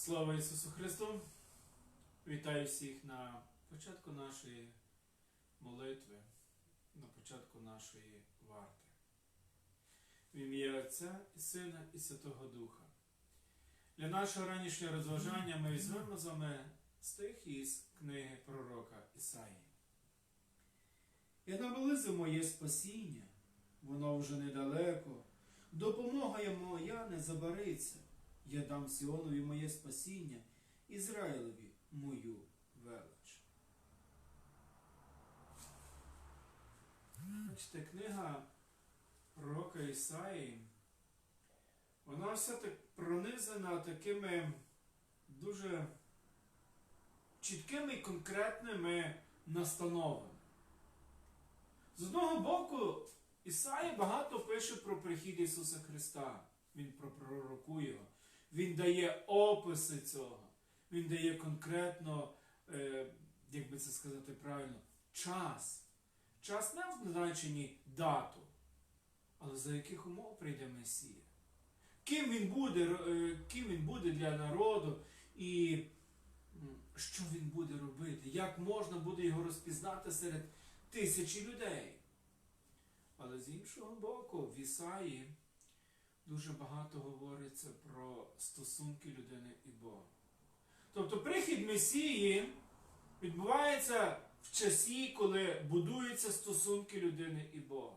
Слава Ісусу Христу! Вітаю всіх на початку нашої молитви, на початку нашої варти. В ім'я Отця і Сина і Святого Духа. Для нашого ранішнього розважання ми візьмемо з вами стих із книги пророка Ісаї. І наблизив моє спасіння, воно вже недалеко, допомога моя не забариться. Я дам Сіонові моє спасіння, Ізраїлеві мою велич. Бачите, книга пророка Ісаї, вона все так пронизана такими дуже чіткими і конкретними настановами. З одного боку, Ісаї багато пише про прихід Ісуса Христа. Він пророкує його. Він дає описи цього. Він дає конкретно, е, як би це сказати правильно, час. Час не в значенні дату, але за яких умов прийде Месія. Ким він буде, е, ким він буде для народу і що він буде робити, як можна буде його розпізнати серед тисячі людей. Але з іншого боку, в Ісаї дуже багато говориться про стосунки людини і Бога. Тобто прихід Месії відбувається в часі, коли будуються стосунки людини і Бога.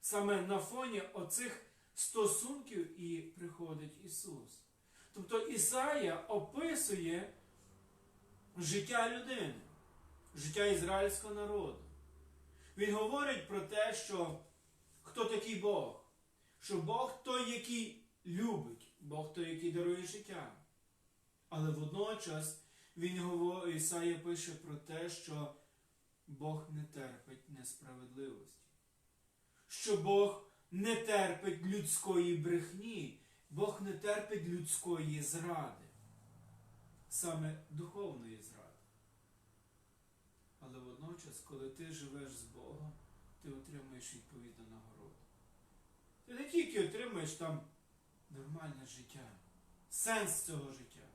Саме на фоні оцих стосунків і приходить Ісус. Тобто Ісая описує життя людини, життя ізраїльського народу. Він говорить про те, що хто такий Бог що Бог той, який любить, Бог той, який дарує життя. Але водночас він говорить, Ісая пише про те, що Бог не терпить несправедливості, що Бог не терпить людської брехні, Бог не терпить людської зради, саме духовної зради. Але водночас, коли ти живеш з Богом, ти отримуєш відповідну нагороду. Ти не тільки отримуєш там нормальне життя, сенс цього життя.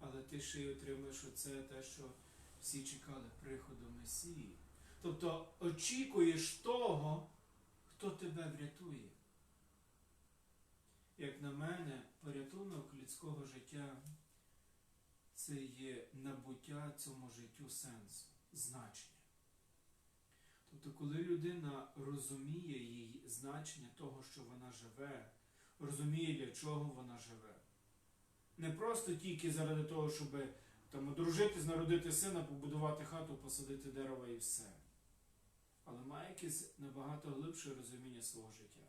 Але ти ще й отримуєш оце те, що всі чекали приходу Месії. Тобто очікуєш того, хто тебе врятує. Як на мене, порятунок людського життя це є набуття цьому життю сенсу, значення. Тобто, коли людина розуміє її значення того, що вона живе, розуміє, для чого вона живе. Не просто тільки заради того, щоб там, одружитись, народити сина, побудувати хату, посадити дерева і все. Але має якесь набагато глибше розуміння свого життя.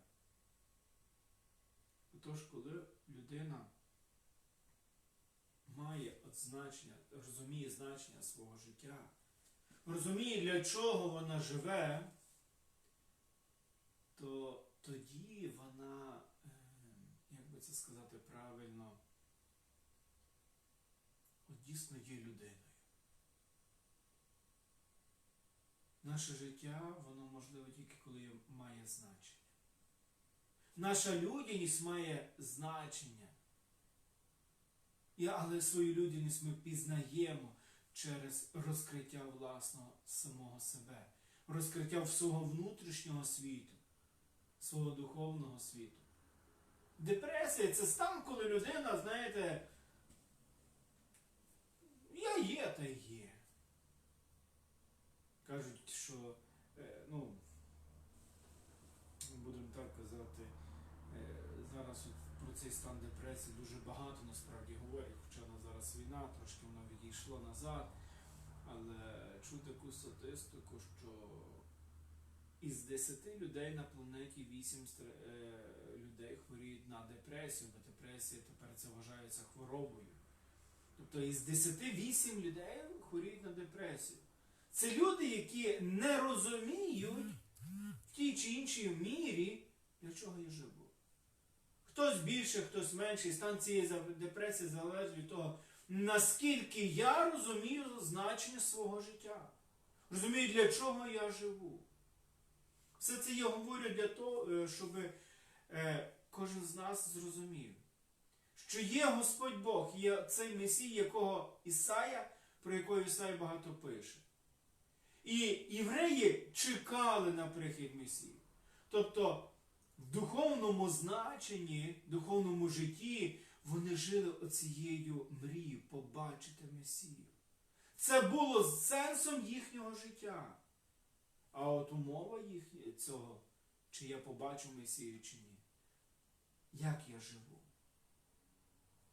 Отож, коли людина має значення, розуміє значення свого життя, розуміє, для чого вона живе, то тоді вона, е, як би це сказати правильно, дійсно є людиною. Наше життя, воно можливо тільки коли має значення. Наша людяність має значення. І, але свою людяність ми пізнаємо через розкриття власного самого себе, розкриття всього внутрішнього світу, свого духовного світу. Депресія це стан, коли людина, знаєте, я є та є. Кажуть, що, е, ну, будемо так казати, е, зараз от про цей стан депресії дуже багато насправді говорять, хоча на зараз війна, трошки воно відійшло назад. Але чув таку статистику, що із 10 людей на планеті 8 е, людей хворіють на депресію, бо депресія тепер це вважається хворобою. Тобто із 10 8 людей хворіють на депресію. Це люди, які не розуміють в тій чи іншій мірі, для чого я живу. Хтось більше, хтось менше, і стан цієї депресії залежить від того, наскільки я розумію значення свого життя. Розумію, для чого я живу. Все це я говорю для того, е, щоб е, кожен з нас зрозумів, що є Господь Бог, є цей Месій, якого Ісая, про якого Ісая багато пише. І євреї чекали на прихід Месії. Тобто в духовному значенні, в духовному житті вони жили оцією мрією побачити Месію. Це було сенсом їхнього життя. А от умова їхня цього, чи я побачу Месію, чи ні. Як я живу?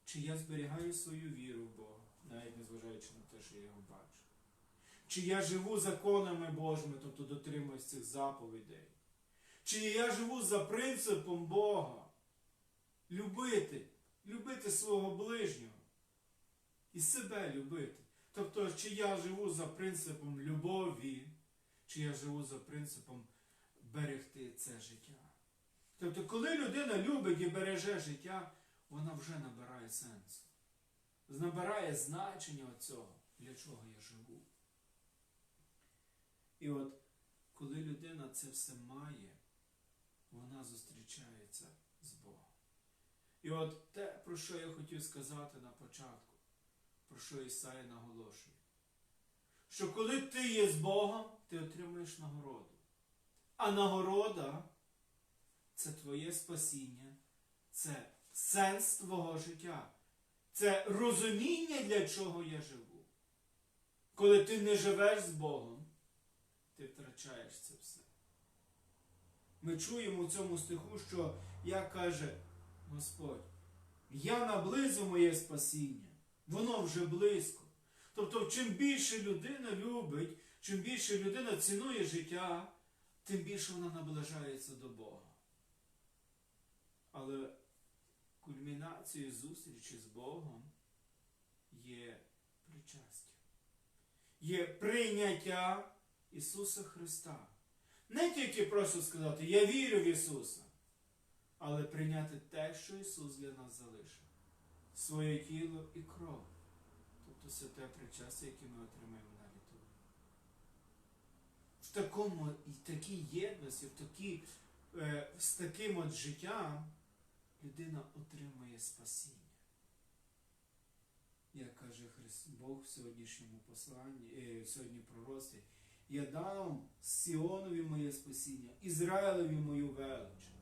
Чи я зберігаю свою віру в Бога, навіть незважаючи на те, що я його бачу? Чи я живу законами Божими, тобто дотримуюсь цих заповідей? Чи я живу за принципом Бога? Любити, любити свого ближнього і себе любити. Тобто, чи я живу за принципом любові, чи я живу за принципом берегти це життя. Тобто, коли людина любить і береже життя, вона вже набирає сенсу. Набирає значення цього, для чого я живу. І от, коли людина це все має, вона зустрічається з Богом. І от те, про що я хотів сказати на початку, про що Ісая наголошує. Що коли ти є з Богом, ти отримуєш нагороду. А нагорода це твоє спасіння, це сенс твого життя, це розуміння, для чого я живу. Коли ти не живеш з Богом, ти втрачаєш це все. Ми чуємо в цьому стиху, що як каже Господь, я наблизив моє спасіння, воно вже близько. Тобто, чим більше людина любить, чим більше людина цінує життя, тим більше вона наближається до Бога. Але кульмінацією зустрічі з Богом є причастя, є прийняття Ісуса Христа. Не тільки просто сказати, я вірю в Ісуса, але прийняти те, що Ісус для нас залишив, своє тіло і кров. Тобто святе причастя, яке ми отримаємо на літургії. В такому і такій єдності, в такій, е, з таким от життям людина отримує спасіння. Як каже Христ, Бог в сьогоднішньому посланні, е, сьогодні пророцтві, я дам Сіонові моє спасіння, Ізраїлеві мою велич.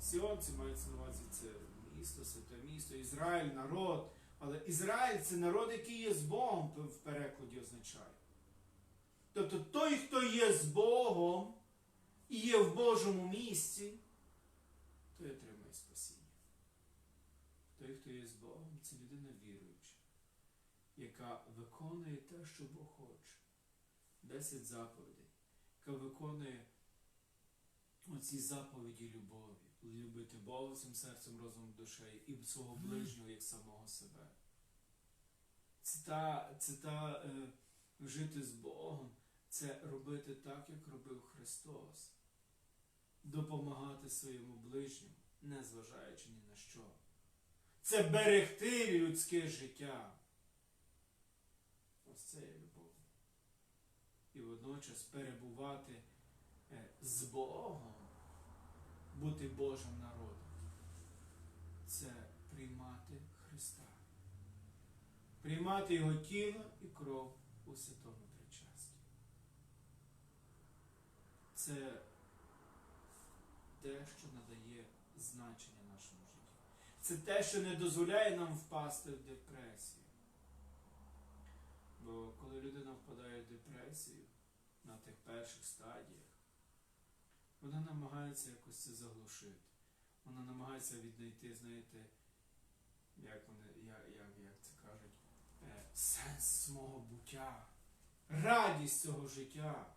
Сіон це мається на увазі це місто, святе місто, Ізраїль, народ. Але Ізраїль це народ, який є з Богом, в перекладі означає. Тобто той, хто є з Богом і є в Божому місці, той отримає спасіння. Той, хто є з Богом, це людина віруюча, яка виконує те, що Бог хоче. Десять заповідей, яка виконує оці заповіді любові. Любити Бога всім серцем, розумом, душею і свого ближнього як самого себе. Це та, це та е, жити з Богом, це робити так, як робив Христос. Допомагати своєму ближньому, не зважаючи ні на що. Це берегти людське життя. Ось це є любов. І водночас перебувати е, з Богом бути Божим народом. Це приймати Христа. Приймати Його тіло і кров у святому причасті. Це те, що надає значення нашому житті. Це те, що не дозволяє нам впасти в депресію. Бо коли людина впадає в депресію на тих перших стадіях, вона намагається якось це заглушити. Вона намагається віднайти, знаєте, як вони, як, як, як це кажуть, е, сенс свого буття, радість цього життя.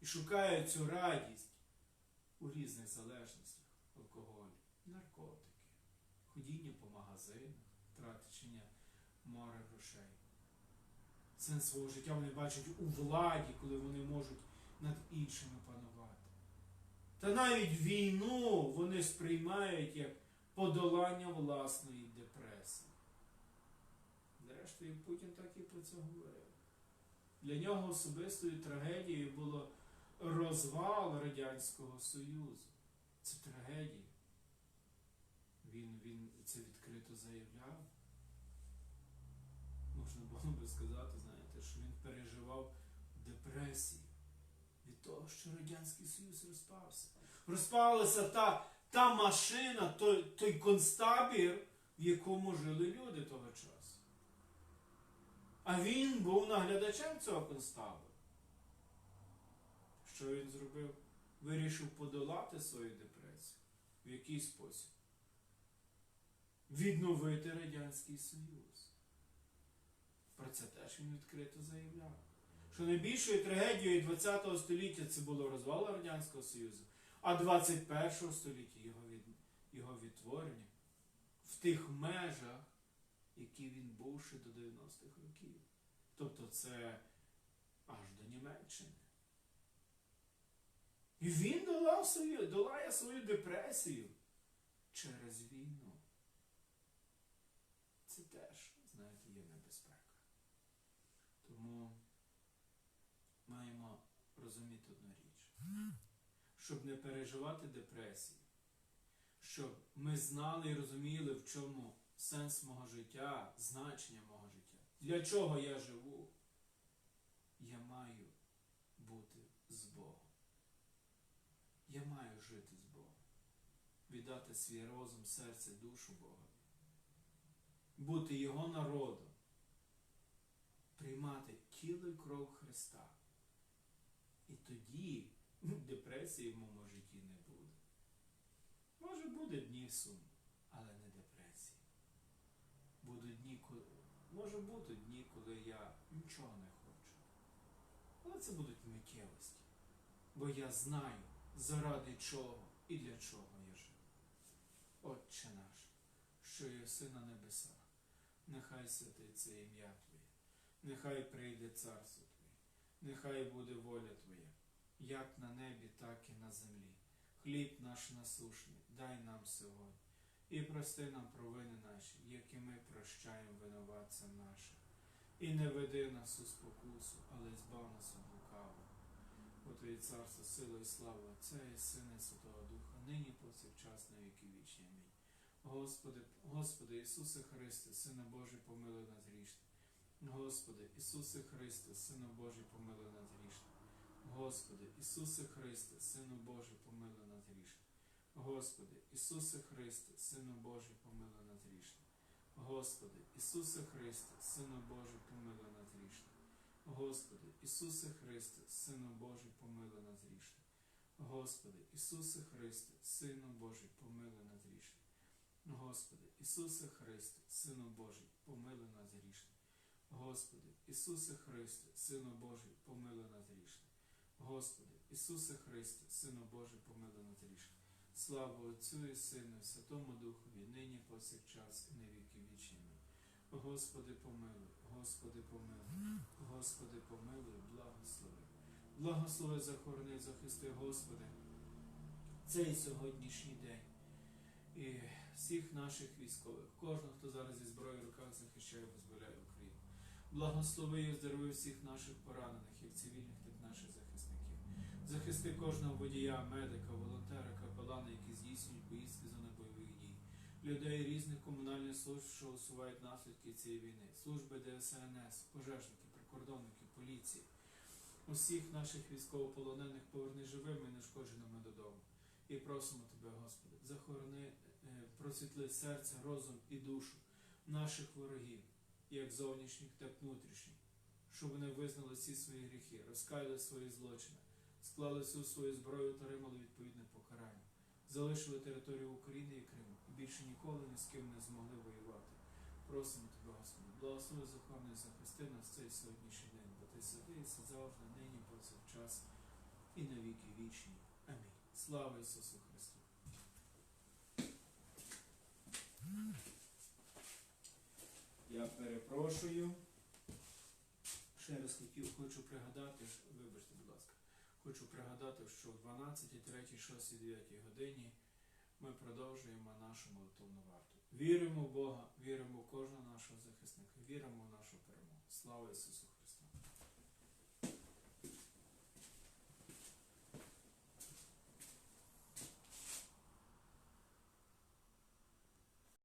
І шукає цю радість у різних залежностях, алкоголь, наркотики, ходіння по магазинах, трачення море грошей. Сенс свого життя вони бачать у владі, коли вони можуть над іншими панувати. Та навіть війну вони сприймають як подолання власної депресії. Зрештою, Путін так і про це говорив. Для нього особистою трагедією було розвал Радянського Союзу. Це трагедія. Він, він, це відкрито заявляв. Можна було би сказати, знаєте, що він переживав депресію від того, що Радянський Союз розпався. Розпалася та, та машина, той, той концтабір, в якому жили люди того часу. А він був наглядачем цього концтабору. Що він зробив? Вирішив подолати свою депресію. В який спосіб? Відновити Радянський Союз. Про це теж він відкрито заявляв. Що найбільшою трагедією ХХ століття це було розвал Радянського Союзу, а 21 століття його, від, його відтворення в тих межах, які він був ще до 90-х років. Тобто це аж до Німеччини. І він долав свою, долає свою депресію через війну. Це теж, Щоб не переживати депресію, щоб ми знали і розуміли, в чому сенс мого життя, значення мого життя. Для чого я живу? Я маю бути з Богом. Я маю жити з Богом. Віддати свій розум, серце, душу Богу. Бути Його народом. Приймати тіло і кров Христа. І тоді депресії в моєму житті не буде. Може буде дні сум, але не депресії. Будуть дні, коли... Може бути дні, коли я нічого не хочу. Але це будуть миттєвості. Бо я знаю, заради чого і для чого я живу. Отче наш, що єси на небесах, нехай святиться ім'я Твоє, нехай прийде царство Твоє, нехай буде воля Твоя, як на небі, так і на землі. Хліб наш насушний, дай нам сьогодні, і прости нам провини наші, які ми прощаємо винуватцям нашим. І не веди нас у спокусу, але збав нас від лукавого. Бо Твоє царство, сила і слава Отця і Сина і Святого Духа, нині повсякчас на віки вічні. Амінь. Господи, Господи Ісусе Христе, Сина Божий, помилуй нас грішне. Господи, Ісусе Христе, Сину Божий, помилуй нас. Господи, Ісусе Христе, Сину Божий, помилуй нас грішне. Господи, Ісусе Христе, Сину Божий, помилуй нас грішне. Господи, Ісусе Христе, Сину Божий, помилуй нас грішне. Господи, Ісусе Христе, Сину Божий, помилуй нас грішне. Господи, Ісусе Христе, Сину Божий, помилуй нас грішне. Господи, Ісусе Христе, Сину Божий, помилуй нас грішне. Господи, Ісусе Христе, Сину Божий, помилуй нас грішне. Господи, Ісусе Христе, Сину Божий, помилуй нас грішне. Слава Отцю і Сину, і Святому Духові, нині повсякчас і на віки вічні. Господи, помилуй, Господи, помилуй, Господи, помилуй, благослови. Благослови, захорони, захисти, Господи, цей сьогоднішній день. І всіх наших військових, кожного, хто зараз зі зброєю в руках захищає, визволяє Україну. Благослови і оздорови всіх наших поранених, як цивільних, так і наших захисників. Захисти кожного водія, медика, волонтера, капелана, які здійснюють поїздки зони бойових дій, людей різних комунальних служб, що усувають наслідки цієї війни, служби ДСНС, пожежники, прикордонники, поліції. Усіх наших військовополонених поверни живими і нешкодженими додому. І просимо Тебе, Господи, захорони, е, просвітли серце, розум і душу наших ворогів, як зовнішніх, так і внутрішніх, щоб вони визнали всі свої гріхи, розкаяли свої злочини, склали всю свою зброю, отримали відповідне покарання, залишили територію України і Криму і більше ніколи ні з ким не змогли воювати. Просимо Тебе, Господи, благослови захорони захисти нас цей сьогоднішній день, бо Ти святий, завжди, нині, повсякчас і на віки вічні. Амінь. Слава Ісусу Христу! Я перепрошую. Ще раз хотів, хочу пригадати, вибачте, будь ласка, хочу пригадати, що в 12, 3, 6, 9 годині ми продовжуємо нашу молитовну варту. Віримо в Бога, віримо в кожного нашого захисника, віримо в нашу перемогу. Слава Ісусу